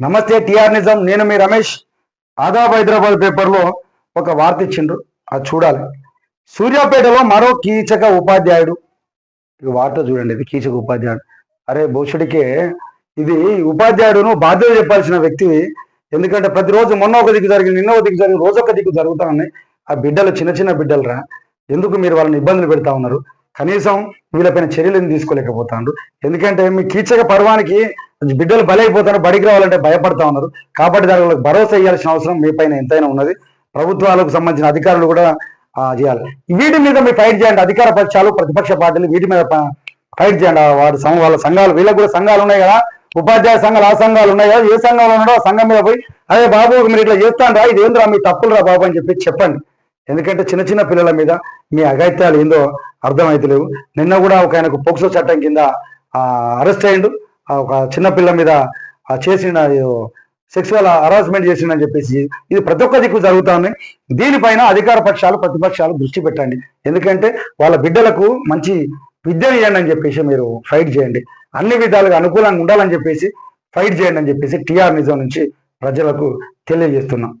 నమస్తే టిఆర్ నిజం. నేను మీ రమేష్. ఆదాబ్ హైదరాబాద్ పేపర్లో ఒక వార్త ఇచ్చిండ్రు. అది చూడాలి. సూర్యాపేటలో మరో కీచక ఉపాధ్యాయుడు. వార్త చూడండి ఇది కీచక ఉపాధ్యాయుడు. అరే భూషుడికే ఇది ఉపాధ్యాయుడును బాధ్యత చెప్పాల్సిన వ్యక్తి. ఎందుకంటే ప్రతిరోజు మొన్న ఒక దిక్కు జరిగింది నిన్న ఒక దిక్కు జరిగింది రోజు ఒక దిక్కు జరుగుతా ఉన్నాయి. ఆ బిడ్డలు చిన్న చిన్న బిడ్డలరా? ఎందుకు మీరు వాళ్ళని ఇబ్బందులు పెడతా ఉన్నారు? కనీసం వీళ్ళపైన చర్యలు ఎందుకు ఎందుకంటే మీ కీచక పర్వానికి బిడ్డలు బలైపోతారు బడికి రావాలంటే భయపడతా ఉన్నారు. కాబట్టి దాని వాళ్ళకి భరోసా ఇవ్వాల్సిన అవసరం మీ పైన ఎంతైనా ఉన్నది. ప్రభుత్వాలకు సంబంధించిన అధికారులు కూడా చేయాలి. వీటి మీద మీరు ఫైట్ చేయండి. అధికార పక్షాలు ప్రతిపక్ష పార్టీలు వీటి మీద ఫైట్ చేయండి. వారి వాళ్ళ సంఘాలు వీళ్ళకి కూడా సంఘాలు ఉన్నాయి కదా. ఉపాధ్యాయ సంఘాలు ఆ సంఘాలు ఉన్నాయి కదా. ఏ సంఘాలు ఉన్నాడో ఆ సంఘం మీద పోయి అదే బాబు మీరు ఇట్లా చేస్తాను రా ఇది ఏంద్రా మీ తప్పులు రా బాబు అని చెప్పి చెప్పండి. ఎందుకంటే చిన్న చిన్న పిల్లల మీద మీ అగైత్యాలు ఏందో అర్థమైతలేవు. నిన్న కూడా ఒక ఆయనకు పోక్సో చట్టం కింద అరెస్ట్ అయ్యిండు. ఒక చిన్న పిల్ల మీద చేసిన సెక్సువల్ హరాస్మెంట్ చేసిందని చెప్పేసి ఇది ప్రతి ఒక్క దిక్కు జరుగుతుంది. దీనిపైన అధికార పక్షాలు ప్రతిపక్షాలు దృష్టి పెట్టండి. ఎందుకంటే వాళ్ళ బిడ్డలకు మంచి విద్యను ఇవ్వండి అని చెప్పేసి మీరు ఫైట్ చేయండి. అన్ని విధాలుగా అనుకూలంగా ఉండాలని చెప్పేసి ఫైట్ చేయండి అని చెప్పేసి టీఆర్ నిజం నుంచి ప్రజలకు తెలియజేస్తున్నాం.